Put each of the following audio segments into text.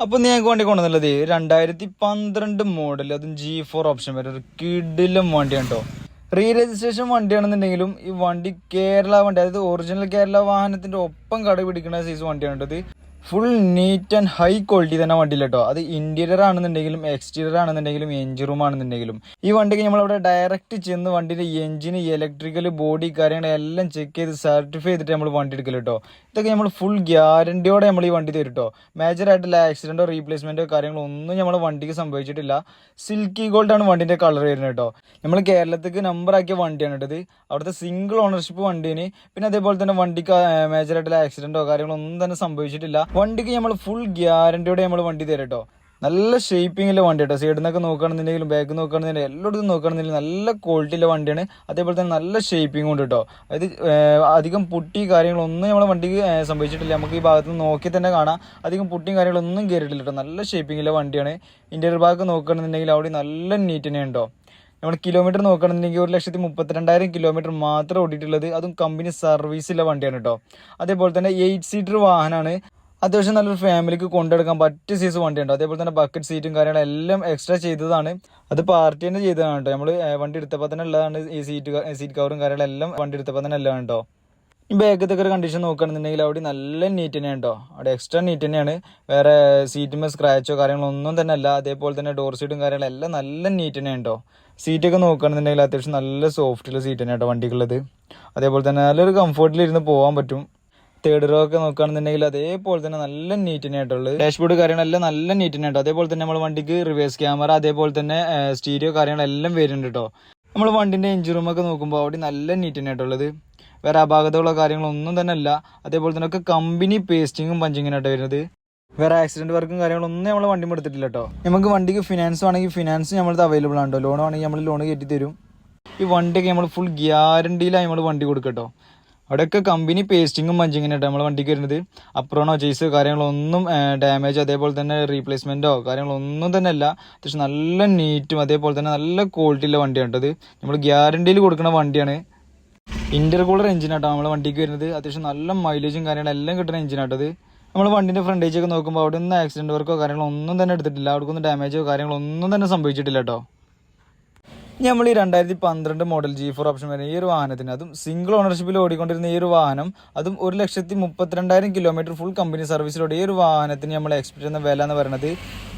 അപ്പൊ നീ വണ്ടി കൊണ്ടുവന്നുള്ളത് രണ്ടായിരത്തി പന്ത്രണ്ട് മോഡൽ അതും ജി ഫോർ ഓപ്ഷൻ വരെ. ഒരു കിഡിലും വണ്ടിയാണ് കേട്ടോ റീ രജിസ്ട്രേഷൻ വണ്ടിയാണെന്നുണ്ടെങ്കിലും ഈ വണ്ടി കേരള വണ്ടി അതായത് ഒറിജിനൽ കേരള വാഹനത്തിന്റെ ഒപ്പം കട പിടിക്കുന്ന സൈസ് വണ്ടിയാണ് ഇത് full neat and high quality തന്നെ വണ്ടിയിൽ കേട്ടോ അത് ഇന്റീരിയർ ആണെന്നുണ്ടെങ്കിലും എക്സ്റ്റീരിയർ ആണെന്നുണ്ടെങ്കിലും എഞ്ചിൻ റൂം ആണെന്നുണ്ടെങ്കിലും. ഈ വണ്ടിക്ക് നമ്മൾ അവിടെ ഡയറക്റ്റ് ചെന്ന് വണ്ടിയുടെ എഞ്ചിന് ഇലക്ട്രിക്കൽ ബോഡി കാര്യങ്ങളെല്ലാം ചെക്ക് ചെയ്ത് സർട്ടിഫൈ ചെയ്തിട്ട് നമ്മൾ വണ്ടി എടുക്കൽ കേട്ടോ ഇതൊക്കെ നമ്മൾ ഫുൾ ഗ്യാരണ്ടിയോടെ നമ്മൾ ഈ വണ്ടി തരും കേട്ടോ മേജർ ആയിട്ടുള്ള ആക്സിഡന്റോ റീപ്ലേസ്മെന്റോ കാര്യങ്ങളോ ഒന്നും നമ്മുടെ വണ്ടിക്ക് സംഭവിച്ചിട്ടില്ല. സിൽക്കി ആണ് വണ്ടിന്റെ കളർ വരുന്നത് കേട്ടോ. നമ്മൾ കേരളത്തിക്ക് നമ്പർ ആക്കിയ വണ്ടിയാണ് കേട്ടത് അവിടുത്തെ സിംഗിൾ ഓണർഷിപ്പ് വണ്ടിന് പിന്നെ അതേപോലെ തന്നെ വണ്ടിക്ക് മേജർ ആയിട്ടുള്ള ആക്സിഡന്റോ കാര്യങ്ങളോ ഒന്നും തന്നെ സംഭവിച്ചിട്ടില്ല. വണ്ടിക്ക് നമ്മൾ ഫുൾ ഗ്യാരണ്ടിയോടെ നമ്മൾ വണ്ടി തരാം കേട്ടോ. നല്ല ഷേപ്പിങ്ങിലെ വണ്ടി കേട്ടോ. സൈഡിൽ നിന്നൊക്കെ നോക്കുകയാണെന്നുണ്ടെങ്കിലും ബാക്ക് നോക്കുകയാണെന്നുണ്ടെങ്കിൽ എല്ലായിടത്തും നോക്കുകയാണെന്നുണ്ടെങ്കിൽ നല്ല ക്വാളിറ്റിയിലെ വണ്ടിയാണ്. അതേപോലെ തന്നെ നല്ല ഷേപ്പിംഗ് ഉണ്ട് കേട്ടോ. അതായത് അധികം പുട്ടി കാര്യങ്ങളൊന്നും നമ്മളെ വണ്ടിക്ക് സംഭവിച്ചിട്ടില്ല. നമുക്ക് ഈ ഭാഗത്ത് നിന്ന് നോക്കി തന്നെ കാണാം. അധികം പുട്ടിയും കാര്യങ്ങളൊന്നും കയറിയിട്ടില്ല കേട്ടോ. നല്ല ഷേപ്പിങ്ങിലെ വണ്ടിയാണ്. ഇന്റീരിയർ ഭാഗത്ത് നോക്കുകയാണെന്നുണ്ടെങ്കിൽ അവിടെ നല്ല നീറ്റ് തന്നെ ഉണ്ടോ? നമ്മൾ കിലോമീറ്റർ നോക്കുകയാണെന്നുണ്ടെങ്കിൽ ഒരു ലക്ഷത്തി മുപ്പത്തിരണ്ടായിരം കിലോമീറ്റർ മാത്രം ഓടിയിട്ടുള്ളത്. അതും കമ്പനി സർവീസിലെ വണ്ടിയാണ് കേട്ടോ. അതേപോലെ തന്നെ എയ്റ്റ് സീറ്റർ വാഹനമാണ് അത്യാവശ്യം നല്ലൊരു ഫാമിലിക്ക് കൊണ്ടെടുക്കാൻ പറ്റിയ സൈസ് വണ്ടിയുണ്ട്. അതേപോലെ തന്നെ ബക്കറ്റ് സീറ്റും കാര്യങ്ങളും എല്ലാം എക്സ്ട്രാ ചെയ്തതാണ്. അത് പാർട്ടി തന്നെ ചെയ്തതാണ് കേട്ടോ നമ്മൾ വണ്ടി എടുത്തപ്പോൾ തന്നെ ഉള്ളതാണ് ഈ സീറ്റ് സീറ്റ് കവറും കാര്യങ്ങളും എല്ലാം വണ്ടി എടുത്തപ്പോൾ തന്നെ ഉള്ളതാണ് കേട്ടോ ഈ ബാഗത്തൊക്കെ ഒരു കണ്ടീഷൻ നോക്കുകയാണെന്നുണ്ടെങ്കിൽ അവിടെ നല്ല നീറ്റ് തന്നെയാണ് കേട്ടോ അവിടെ എക്സ്ട്രാ നീറ്റ് തന്നെയാണ്. വേറെ സീറ്റുമ്പോൾ സ്ക്രാച്ചോ കാര്യങ്ങളോ ഒന്നും തന്നെ അല്ല. അതേപോലെ തന്നെ ഡോർ സീറ്റും കാര്യങ്ങളും എല്ലാം നല്ല നീറ്റ് തന്നെയാണ് കേട്ടോ സീറ്റൊക്കെ നോക്കുകയാണെന്നുണ്ടെങ്കിൽ അത്യാവശ്യം നല്ല സോഫ്റ്റുള്ള സീറ്റ് തന്നെയാണ് കേട്ടോ വണ്ടിക്കുള്ളത്. അതേപോലെ തന്നെ നല്ലൊരു കംഫർട്ടിൽ ഇരുന്ന് പോകാൻ പറ്റും. തേർഡ് റോ ഒക്കെ നോക്കുകയാണെന്നുണ്ടെങ്കിൽ അതേപോലെ തന്നെ നല്ല നീറ്റ് തന്നെയായിട്ടുള്ളത് ഡാഷ്ബോർഡ് കാര്യങ്ങളെല്ലാം നല്ല നീറ്റ് ആയിട്ട് അതേപോലെ തന്നെ നമ്മൾ വണ്ടിക്ക് റിവേഴ്സ് ക്യാമറ അതേപോലെ തന്നെ സ്റ്റീരിയോ കാര്യങ്ങളെല്ലാം വരുന്നുണ്ട് കേട്ടോ നമ്മൾ വണ്ടിന്റെ എഞ്ചിൻ ഒക്കെ നോക്കുമ്പോൾ അവിടെ നല്ല നീറ്റ് ആയിട്ടുള്ളത് വേറെ അപാകതകളോ കാര്യങ്ങളോ ഒന്നും തന്നെ അല്ല. അതേപോലെ തന്നെ ഒക്കെ കമ്പനി പേസ്റ്റിങ്ങും പഞ്ചിങ്ങിനായിട്ട് വരുന്നത്. വേറെ ആക്സിഡന്റ് വർക്കും കാര്യങ്ങളൊന്നും നമ്മൾ വണ്ടി എടുത്തിട്ടില്ല കേട്ടോ നമുക്ക് വണ്ടിക്ക് ഫിനാൻസ് ആണെങ്കിൽ ഫിനാൻസ് നമ്മളത് അവൈലബിൾ ആണ് കേട്ടോ ലോൺ ആണെങ്കിൽ നമ്മൾ ലോൺ കയറ്റി തരും. ഈ വണ്ടിയൊക്കെ നമ്മൾ ഫുൾ ഗ്യാരണ്ടിയിലാണ് നമ്മൾ വണ്ടി കൊടുക്കട്ടോ അവിടെയൊക്കെ കമ്പനി പേസ്റ്റിങ്ങും പഞ്ചിങ്ങിനായിട്ട് നമ്മൾ വണ്ടിക്ക് വരുന്നത്. അപ്രോണോ ചേസ് കാര്യങ്ങളൊന്നും ഡാമേജ് അതേപോലെ തന്നെ റീപ്ലേസ്മെന്റോ കാര്യങ്ങളൊന്നും തന്നെ അല്ല. അത്യാവശ്യം നല്ല നീറ്റും അതേപോലെ തന്നെ നല്ല ക്വാളിറ്റിയുള്ള വണ്ടിയാണ് ഇത്. നമ്മൾ ഗ്യാരണ്ടിയിൽ കൊടുക്കുന്ന വണ്ടിയാണ്. ഇന്റർകൂളർ എഞ്ചിനാട്ടോ നമ്മളെ വണ്ടിക്ക് വരുന്നത്. അത്യാവശ്യം നല്ല മൈലേജും കാര്യങ്ങളും എല്ലാം കിട്ടുന്ന എഞ്ചിനാട്ടത് നമ്മൾ വണ്ടിന്റെ ഫ്രണ്ടേജൊക്കെ നോക്കുമ്പോൾ അവിടെ നിന്ന് ആക്സിഡന്റ് വർക്കോ കാര്യങ്ങളോ ഒന്നും തന്നെ എടുത്തിട്ടില്ല. അവിടെ ഒന്നും ഡാമേജോ കാര്യങ്ങളോ ഒന്നും തന്നെ സംഭവിച്ചിട്ടില്ല കേട്ടോ. നമ്മൾ ഈ രണ്ടായിരത്തി പന്ത്രണ്ട് മോഡൽ ജി ഫോർ ഓപ്ഷൻ വരുന്ന ഈ ഒരു വാഹനത്തിന് അതും സിംഗിൾ ഓണർഷിപ്പിൽ ഓടിക്കൊണ്ടിരുന്ന ഈ ഒരു വാഹനം അതും ഒരു ലക്ഷത്തി മുപ്പത്തിരണ്ടായിരം കിലോമീറ്റർ ഫുൾ കമ്പനി സർവീസിലൂടെ ഈ ഒരു വാഹനത്തിന് നമ്മൾ എക്സ്പെക്ട് ചെയ്യുന്ന വില എന്ന് പറയുന്നത്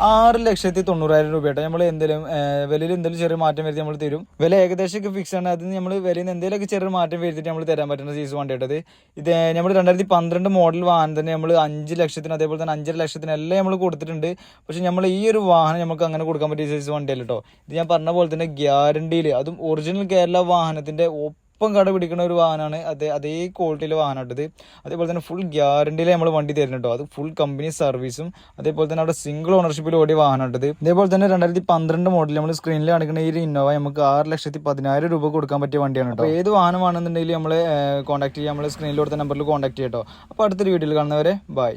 ആറ് ലക്ഷത്തി തൊണ്ണൂറായിരം രൂപയായിട്ട് നമ്മൾ എന്തെങ്കിലും വിലയിൽ എന്തെങ്കിലും ചെറിയ മാറ്റം വരുത്തി നമ്മൾ തരും. വില ഏകദേശം ഫിക്സ് ആണ്. അതിന് നമ്മൾ വിലയിൽ നിന്ന് എന്തെങ്കിലുമൊക്കെ ചെറിയ മാറ്റം വരുത്തിയിട്ട് നമ്മൾ തരാൻ പറ്റുന്ന സീസ് വേണ്ടിയിട്ടത് ഇത് നമ്മൾ രണ്ടായിരത്തി പന്ത്രണ്ട് മോഡൽ വാഹനം തന്നെ നമ്മൾ അഞ്ച് ലക്ഷത്തിന് അതേപോലെ തന്നെ അഞ്ചര ലക്ഷത്തിന് എല്ലാം നമ്മൾ കൊടുത്തിട്ടുണ്ട്. പക്ഷേ നമ്മൾ ഈ ഒരു വാഹനം നമുക്ക് അങ്ങനെ കൊടുക്കാൻ പറ്റിയ സൈസ് വണ്ടിയല്ല ഇത് ഞാൻ പറഞ്ഞ പോലെ തന്നെ ഗ്യാരണ്ടിയിൽ അതും ഒറിജിനൽ കേരള വാഹനത്തിന്റെ ഒപ്പം കട പിടിക്കുന്ന ഒരു വാഹനമാണ് അതേ അതേ ക്വാളിറ്റിയിലെ വാഹനമാണ് ഇത്. അതേപോലെ തന്നെ ഫുൾ ഗ്യാരണ്ടിയിൽ നമ്മൾ വണ്ടി തരുന്നുണ്ടോ അത് ഫുൾ കമ്പനി സർവീസും അതേപോലെ തന്നെ അവിടെ സിംഗിൾ ഓണർഷിപ്പിൽ ഓടിയ വാഹനമാണ് ഇത്. ഇതേപോലെ തന്നെ രണ്ടായിരത്തി പന്ത്രണ്ട് മോഡൽ നമ്മൾ സ്ക്രീനിൽ കാണിക്കുന്ന ഈ ഇന്നോവ നമുക്ക് ആറ് ലക്ഷത്തി പതിനായിരം രൂപ കൊടുക്കാൻ പറ്റിയ വണ്ടിയാണ് കേട്ടോ. ഏത് വാഹനമാണെന്നുണ്ടെങ്കിൽ നമ്മൾ കോൺടാക്ട് ചെയ്യാം. നമ്മൾ സ്ക്രീനിൽ കൊടുത്ത നമ്പറിൽ കോൺടാക്ട് ചെയ്യട്ടോ അപ്പോൾ അടുത്തൊരു വീഡിയോയിൽ കാണുന്നവരെ ബൈ